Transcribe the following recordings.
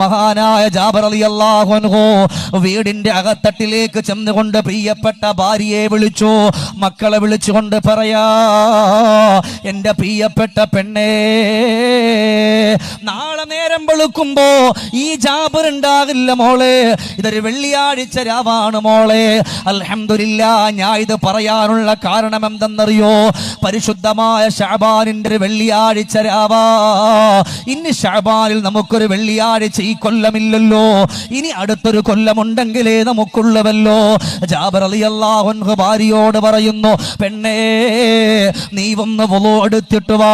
മഹാനായ ജാബർ അലി അള്ളാഹു വീടിന്റെ അകത്തട്ടിലേക്ക് ചെന്നുകൊണ്ട് പ്രിയപ്പെട്ട ഭാര്യയെ വിളിച്ചു. മക്കളെ വിളിച്ചുകൊണ്ട് പറയാ എന്റെ പ്രിയപ്പെട്ട പെണ്ണേ നാളെ നേരം വെളുക്കുമ്പോ ഈ ജാബർ ഉണ്ടാകില്ല മോളെ. ഇതൊരു വെള്ളിയാഴ്ച രാവാണ് മോളെ. അലഹമില്ല ഞാൻ ഇത് പറയാനുള്ള കാരണം എന്തെന്നറിയോ? പരിശുദ്ധമായ ഷാബാനിന്റെ ഒരു വെള്ളിയാഴ്ച രാവാ. ഇനി ഷാബാനിൽ നമുക്കൊരു വെള്ളിയാഴ്ച ഈ കൊല്ലമില്ലല്ലോ. ഇനി അടുത്തൊരു കൊല്ലമുണ്ടെങ്കിലേ നമുക്കുള്ളവല്ലോ ജാബർ അലി അള്ളാഹു ഭാര്യയോട് പറയുന്നു പെണ്ണേ നീ ഒന്ന് ഒലു വാ.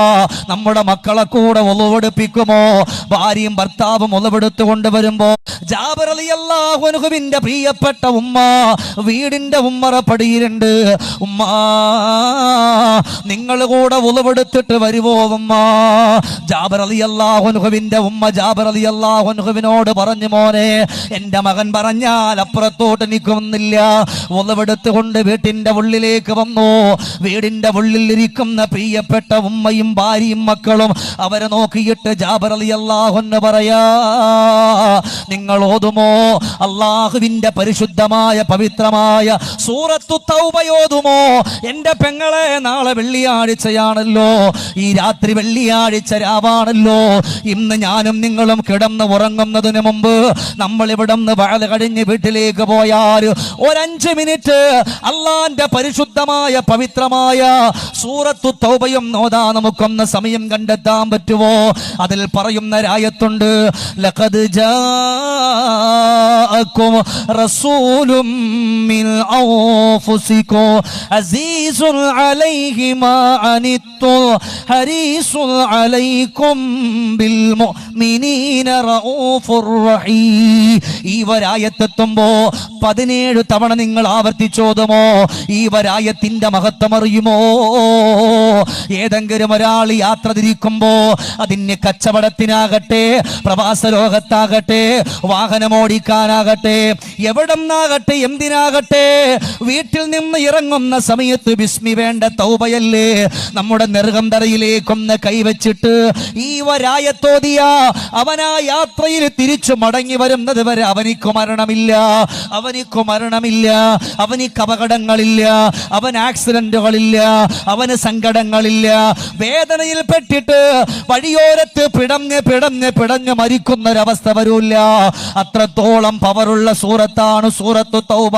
നമ്മുടെ മക്കളെ കൂടെ ഒലുവെടുപ്പിക്കുമോ ഭാര്യയും ഭർത്താവും ഒലുവെടുത്തു കൊണ്ടുവരുമ്പോ ജാബർ അലി അള്ളാഹുനുഹുവിന്റെ പ്രിയപ്പെട്ട ഉമ്മ വീടിന്റെ ഉമ്മറ പടിയിലുണ്ട് ഉമ്മ നിങ്ങൾ കൂടെ ഉളവെടുത്തിട്ട് വരുമോ ഉമ്മ? ജാബർ അലി അള്ളാഹുനുഹുവിന്റെ ഉമ്മ ജാബർ അലി അള്ളാഹുനുഹുവിനോട് പറഞ്ഞു മോനെ എന്റെ മകൻ പറഞ്ഞാൽ അപ്പുറത്തോട്ട് നിൽക്കുന്നില്ല. ഉളവെടുത്തുകൊണ്ട് വീട്ടിന്റെ ഉള്ളിലേക്ക് വന്നു. വീടിന്റെ ഉള്ളിൽ ഇരിക്കുന്ന പ്രിയപ്പെട്ട ഉമ്മയും ഭാര്യയും മക്കളും അവരെ നോക്കിയിട്ട് ജാബർ അലി അള്ളാഹുന്ന് പറയാ നിങ്ങൾ ഓതുമോ? അള്ളാഹുവിന്റെ പരിശുദ്ധമായ പവിത്രമായ സൂറത്തു തൗബയോതുമോ എന്റെ പെങ്ങളെ നാളെ വെള്ളിയാഴ്ചയാണല്ലോ. ഈ രാത്രി വെള്ളിയാഴ്ച രാവാണല്ലോ. ഇന്ന് ഞാനും നിങ്ങളും കിടന്ന് ഉറങ്ങുന്നതിന് മുമ്പ് നമ്മൾ ഇവിടെ നിന്ന് വയൽ കഴിഞ്ഞ് വീട്ടിലേക്ക് പോയാൽ ഒരഞ്ച് മിനിറ്റ് അള്ളാന്റെ പരിശുദ്ധമായ പവിത്രമായ സൂറത്തു തൗബയും നോതാ നമുക്കൊന്ന് സമയം കണ്ടെത്താൻ പറ്റുമോ അതിൽ പറയുന്ന രായത്തുണ്ട് ലഖദ് ജാഅക്കും റസൂലും മിൻ അൻഫുസിക്കും അസീസുൽ അലൈഹി മാ അനിത്തു ഹരീസുൽ അലൈക്കും ബിൽ മുഅ്മിനീന റഹീം ഈ വരായത്തെത്തുമ്പോ പതിനേഴ് തവണ നിങ്ങൾ ആവർത്തിച്ചോതുമോ ഈ വരായത്തിന്റെ മഹത്വം അറിയുമോ? ഏതെങ്കിലും ഒരാൾ യാത്ര തിരിക്കുമ്പോ അതിന് കച്ചവടത്തിനാകട്ടെ പ്രവാസ ലോകത്താകട്ടെ വാഹനമോടിക്കാനാകട്ടെ എവിടെന്നാകട്ടെ എന്തിനാകട്ടെ വീട്ടിൽ നിന്ന് ഇറങ്ങുന്ന സമയത്ത് വിസ്മി വേണ്ട തൗബയല്ലേ? നമ്മുടെ നെറുകം തറയിലേക്കൊന്ന് കൈവച്ചിട്ട് ഈ വരായത്തോതിയ അവനാ യാത്രയിൽ തിരിച്ചു മടങ്ങി വരുന്നത് വരെ അവനിക്കു മരണമില്ല. അവനിക്കു മരണമില്ല. അവനിക്ക് അപകടങ്ങളില്ല. അവൻ ആക്സിഡന്റുകളില്ല. അവന് സങ്കടങ്ങളില്ല. വേദനയിൽ പെട്ടിട്ട് വഴിയോരത്ത് പിടഞ്ഞ് പിടഞ്ഞ് പിടഞ്ഞ് മരിക്കുന്ന ഒരവസ്ഥ വരൂല്ല. അത്രത്തോളം പവറുള്ള സൂറത്താണ് സൂറത്തു തൗബ.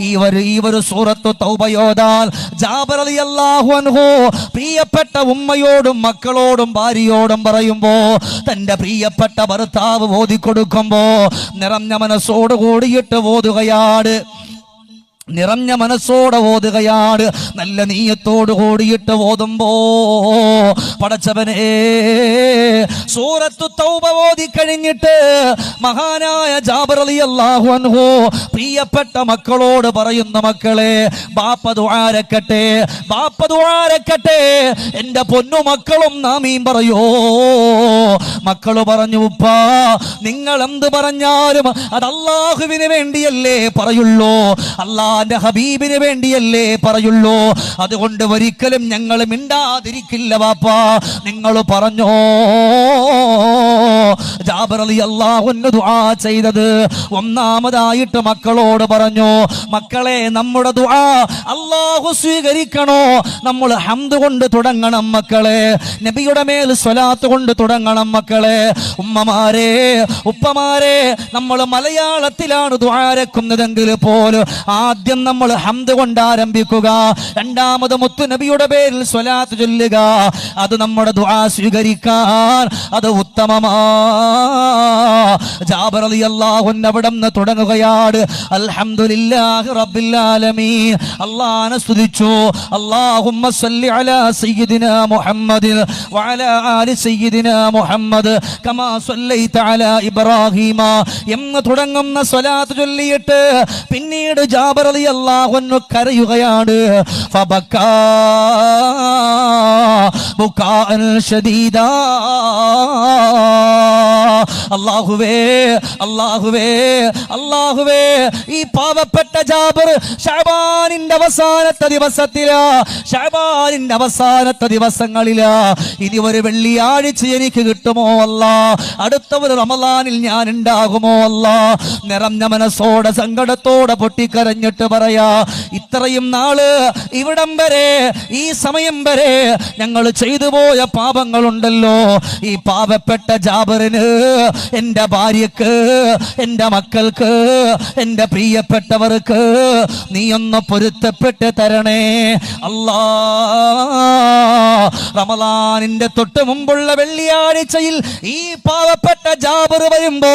ഈ ഒരു ഈ ഒരു സൂറത്തു തൗബയോദാൽ ജാബർ അൻഹു പ്രിയപ്പെട്ട ഉമ്മയോടും മക്കളോടും ഭാര്യയോടും പറയുമ്പോ തന്റെ പ്രിയപ്പെട്ട ഭർത്താവ് ഓതിക്കൊടുക്കുമ്പോ നിറഞ്ഞ മനസ്സോട് കൂടിയിട്ട് ഓതുകയാണ് നിറഞ്ഞ മനസ്സോടെ ഓതുകയാണ് നല്ല നീയത്തോട് കൂടിയിട്ട് ഓതുമ്പോ പടച്ചവനെ സൂറത്തു തൗബ ഓതി കഴിഞ്ഞിട്ട് മഹാനായ ജാബർ അലി അൻഹു പ്രിയപ്പെട്ട മക്കളോട് പറയുന്ന മക്കളെ ബാപ്പ ദുആരക്കട്ടെ ബാപ്പ ദുആരക്കട്ടെ എന്റെ പൊന്നു മക്കളും നാമീം പറയോ? മക്കൾ പറഞ്ഞു ഉപ്പാ നിങ്ങൾ എന്ത് പറഞ്ഞാലും അത് അള്ളാഹുവിന് വേണ്ടിയല്ലേ പറയുള്ളൂ. അള്ളാന്റെ ഹബീബിന് വേണ്ടിയല്ലേ പറയുള്ളൂ. അതുകൊണ്ട് ഒരിക്കലും ഞങ്ങൾ മിണ്ടാതിരിക്കില്ല വാപ്പ നിങ്ങൾ പറഞ്ഞോ. ജാബർ അലി അള്ളാഹുന്ന് ദുആ ചെയ്തത്. ഒന്നാമതായിട്ട് മക്കളോട് പറഞ്ഞു. മക്കളെ നമ്മുടെ ദുആ അള്ളാഹു സ്വീകരിക്കണോ? നമ്മൾ ഹംദ് കൊണ്ട് തുടങ്ങണം മക്കളെ. നബിയുടെ മേൽ സ്വലാത്ത് കൊണ്ട് തുടങ്ങണം മക്കളെ. ഉമ്മമാരെ ഉപ്പമാരെ നമ്മൾ മലയാളത്തിലാണ് ദ്വാരക്കുന്നതെങ്കിൽ പോലും ആദ്യം നമ്മൾ ഹംദ് കൊണ്ട് ആരംഭിക്കുക. രണ്ടാമത് മുത്തു നബിയുടെ പേരിൽ സ്വലാത്ത് ചൊല്ലുക. അത് നമ്മുടെ ദുആ സ്വീകരിക്കാൻ അത് ഉത്തമമാ. ജാബർ അലി അള്ളാഹുൻ തുടങ്ങുകയാണ്. അൽഹംദുലില്ലാഹി റബ്ബിൽ ആലമീൻ. അല്ലാഹനെ സ്തുതിച്ചു. അല്ലാഹുമ്മ സല്ലി അലാ സയ്യിദിനാ മുഹമ്മദിൻ വഅലാ ആലി സയ്യിദിനാ മുഹമ്മദ് കമാ സല്ലൈത അലാ ഇബ്രാഹീമ. എന്ന് തുടങ്ങുന്ന സ്വലാത്ത് ചൊല്ലിയിട്ട് പിന്നീട് ജാബർ അലി അള്ളാഹുന്നു കരയുകയാണ്. അള്ളാഹുവേ അള്ളാഹുവേ അള്ളാഹുവേ ഈ പാവപ്പെട്ട ജാബർ ഷാബാനിന്റെ അവസാനത്തെ ദിവസത്തില ഷാബാനിന്റെ അവസാനത്തെ ദിവസങ്ങളില. ഇനി ഒരു വെള്ളിയാഴ്ച എനിക്ക് കിട്ടുമോ അല്ല? അടുത്ത ഒരു റമലാനിൽ ഞാൻ ഉണ്ടാകുമോ അല്ല? നിറഞ്ഞ മനസ്സോടെ സങ്കടത്തോടെ പൊട്ടിക്കരഞ്ഞിട്ട് പറയാ ഇത്രയും നാൾ ഇവിടം വരെ ഈ സമയം വരെ ഞങ്ങൾ ചെയ്തു പോയ പാപങ്ങളുണ്ടല്ലോ. ഈ പാപപ്പെട്ട ജാബറിന് എന്റെ ഭാര്യക്ക് എന്റെ മക്കൾക്ക് എന്റെ പ്രിയപ്പെട്ടവർക്ക് നീ ഒന്ന് പൊരുത്തപ്പെട്ട് തരണേ. അല്ലാ റമലാനിന്റെ തൊട്ട് മുമ്പുള്ള വെള്ളിയാഴ്ചയിൽ ഈ പാവപ്പെട്ട ജാബർ വരുമ്പോ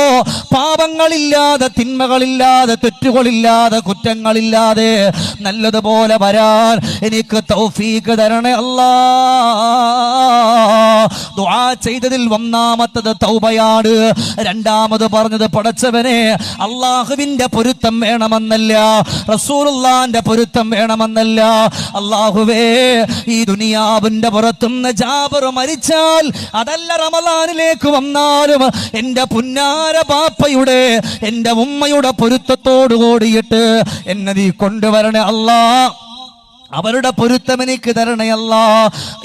പാപങ്ങളില്ലാതെ തിന്മകളില്ലാതെ തെറ്റുകളില്ലാതെ കുറ്റങ്ങളില്ലാതെ നല്ലതുപോലെ വരാൻ എനിക്ക് തൗഫീക്ക് തരണേ. അല്ലാ ദുആ ചെയ്തതിൽ ഒന്നാമത്തത് തൗബയാണ്. രണ്ടാമത് പറഞ്ഞത് പടച്ചവനെ അള്ളാഹുവിന്റെ പൊരുത്തം വേണമെന്നല്ല. റസൂലുള്ളാന്റെ പൊരുത്തം വേണമെന്നല്ല. അള്ളാഹുവേ ഈ ദുനിയാവിന്റെ പുറത്തുനിന്ന് ജാബർ മരിച്ചാൽ അതല്ല റമലാനിലേക്ക് വന്നാലും എന്റെ പുന്നാര പാപ്പയുടെ എന്റെ ഉമ്മയുടെ പൊരുത്തത്തോടു കൂടിയിട്ട് എന്നെ നീ കൊണ്ടുവരണേ അല്ലാ. അവരുടെ പൊരുത്തം എനിക്ക് തരണയല്ല.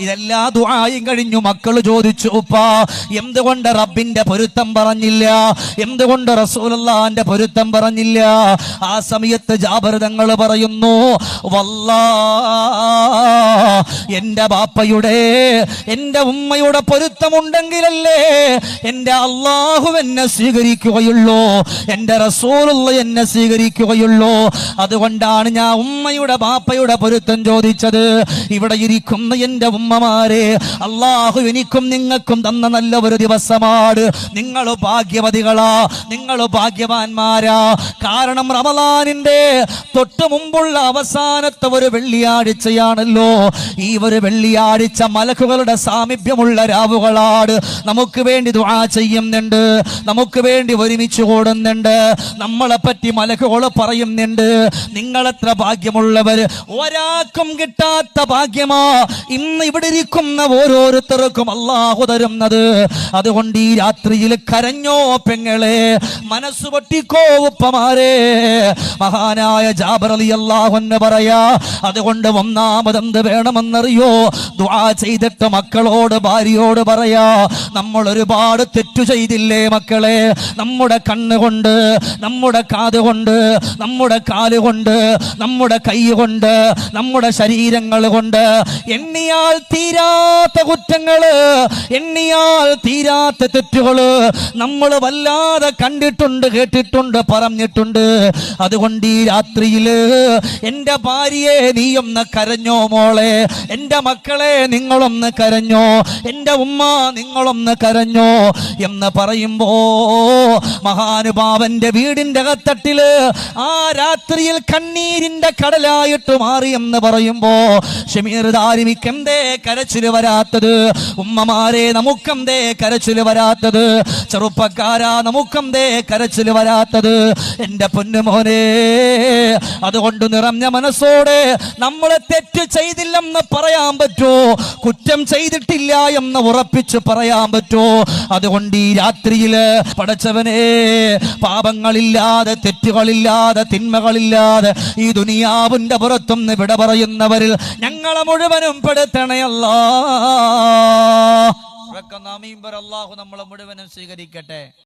ഇതെല്ലാ ദുആയും കഴിഞ്ഞു മക്കൾ ചോദിച്ചു ഉപ്പ എന്തുകൊണ്ട് റബ്ബിന്റെ പൊരുത്തം പറഞ്ഞില്ല? എന്തുകൊണ്ട് റസൂലുള്ളാന്റെ പൊരുത്തം പറഞ്ഞില്ല? ആ സമയത്ത് ജാബർ തങ്ങൾ പറയുന്നു വല്ലാ എന്റെ ബാപ്പയുടെ എന്റെ ഉമ്മയുടെ പൊരുത്തമുണ്ടെങ്കിലല്ലേ എന്റെ അള്ളാഹു എന്നെ സ്വീകരിക്കുകയുള്ളൂ എന്റെ റസൂലുള്ള എന്നെ സ്വീകരിക്കുകയുള്ളൂ. അതുകൊണ്ടാണ് ഞാൻ ഉമ്മയുടെ ബാപ്പയുടെ പൊരുത്തം ചോദിച്ചത് ഇവിടെ ഇരിക്കുന്ന എന്റെ ഉമ്മമാരെ അള്ളാഹു എനിക്കും നിങ്ങൾക്കും തന്ന നല്ല ഒരു ദിവസമാണ്. നിങ്ങൾ ഭാഗ്യവതികളാ നിങ്ങൾ ഭാഗ്യവാന്മാരാ. കാരണം റമലാനിന്റെ തൊട്ട് മുമ്പുള്ള അവസാനത്തെ ഒരു വെള്ളിയാഴ്ചയാണല്ലോ. ഈ ഒരു വെള്ളിയാഴ്ച മലക്കുകളുടെ സാമീപ്യമുള്ള രാവുകളാണ്. നമുക്ക് വേണ്ടി ദുആ ചെയ്യുന്നുണ്ട്. നമുക്ക് വേണ്ടി ഒരുമിച്ച് കൂടുന്നുണ്ട്. നമ്മളെ പറ്റി മലക്കുകൾ പറയുന്നുണ്ട്. നിങ്ങളെത്ര ഭാഗ്യമുള്ളവർ ഒരാൾക്കും കിട്ടാത്ത ഭാഗ്യമാ. ഇന്ന് ഇവിടെ ഇരിക്കുന്ന ഓരോരുത്തർക്കും അള്ളാഹു തരുന്നത്. അതുകൊണ്ട് ഈ രാത്രിയിൽ കരഞ്ഞോ പെങ്ങളെ മനസ്സ് പൊട്ടിക്കോ ഉപ്പമാരെ. മഹാനായ ജാബർ അലി അള്ളാഹുന്ന് പറയാ അതുകൊണ്ട് ഒന്നാമതെന്ത് വേണമെന്നറിയോ? ദുആ ചെയ്തിട്ട് മക്കളോട് ഭാര്യയോട് പറയാ നമ്മൾ ഒരുപാട് തെറ്റു ചെയ്തില്ലേ മക്കളെ? നമ്മുടെ കണ്ണുകൊണ്ട് നമ്മുടെ കാതുകൊണ്ട് നമ്മുടെ കാലുകൊണ്ട് നമ്മുടെ കൈ കൊണ്ട് നമ്മുടെ ശരീരങ്ങൾ കൊണ്ട് എണ്ണിയാൽ തീരാത്ത കുറ്റങ്ങൾ എണ്ണിയാൽ തീരാത്ത തെറ്റുകൾ നമ്മൾ വല്ലാതെ കണ്ടിട്ടുണ്ട് കേട്ടിട്ടുണ്ട് പറഞ്ഞിട്ടുണ്ട്. അതുകൊണ്ട് ഈ രാത്രിയിൽ എന്റെ ഭാര്യയെ ഒന്ന് കരഞ്ഞോ മോളെ? എന്റെ മക്കളെ നിങ്ങളൊന്ന് കരഞ്ഞോ? എന്റെ ഉമ്മ നിങ്ങളൊന്ന് കരഞ്ഞോ? എന്ന് പറയുമ്പോ മഹാനുഭാവന്റെ വീടിന്റെ അകത്തട്ടിൽ ആ രാത്രിയിൽ കണ്ണീരിന്റെ കടലായിട്ട് മാറി എന്ന് പറയുമ്പോ ഷമീർ ദാരിമിക്ക് എന്തേ കരച്ചിൽ വരാത്തത്? ഉമ്മമാരെ നമുക്കെന്തേ കരച്ചിൽ വരാത്തത്? ചെറുപ്പക്കാരാ നമുക്കെന്തേ കരച്ചിൽ വരാത്തത്? എന്റെ പൊന്നുമോനെ അതുകൊണ്ട് നിറഞ്ഞ മനസ്സോടെ നമ്മളെ തെറ്റ് ചെയ്തില്ലെന്ന് പറയാൻ പറ്റോ? കുറ്റം ചെയ്തിട്ടില്ല എന്ന് ഉറപ്പിച്ച് പറയാൻ പറ്റോ? അതുകൊണ്ട് ഈ രാത്രിയിൽ പടച്ചവനെ പാപങ്ങളില്ലാതെ തെറ്റുകളില്ലാതെ തിന്മകളില്ലാതെ ഈ ദുനിയാവിന്റെ പുറത്തുനിന്ന് വിട പറയുന്നവരിൽ ഞങ്ങളെ മുഴുവനും പെടുത്തണയല്ല അള്ളാഹു നമ്മളെ മുഴുവനും സ്വീകരിക്കട്ടെ.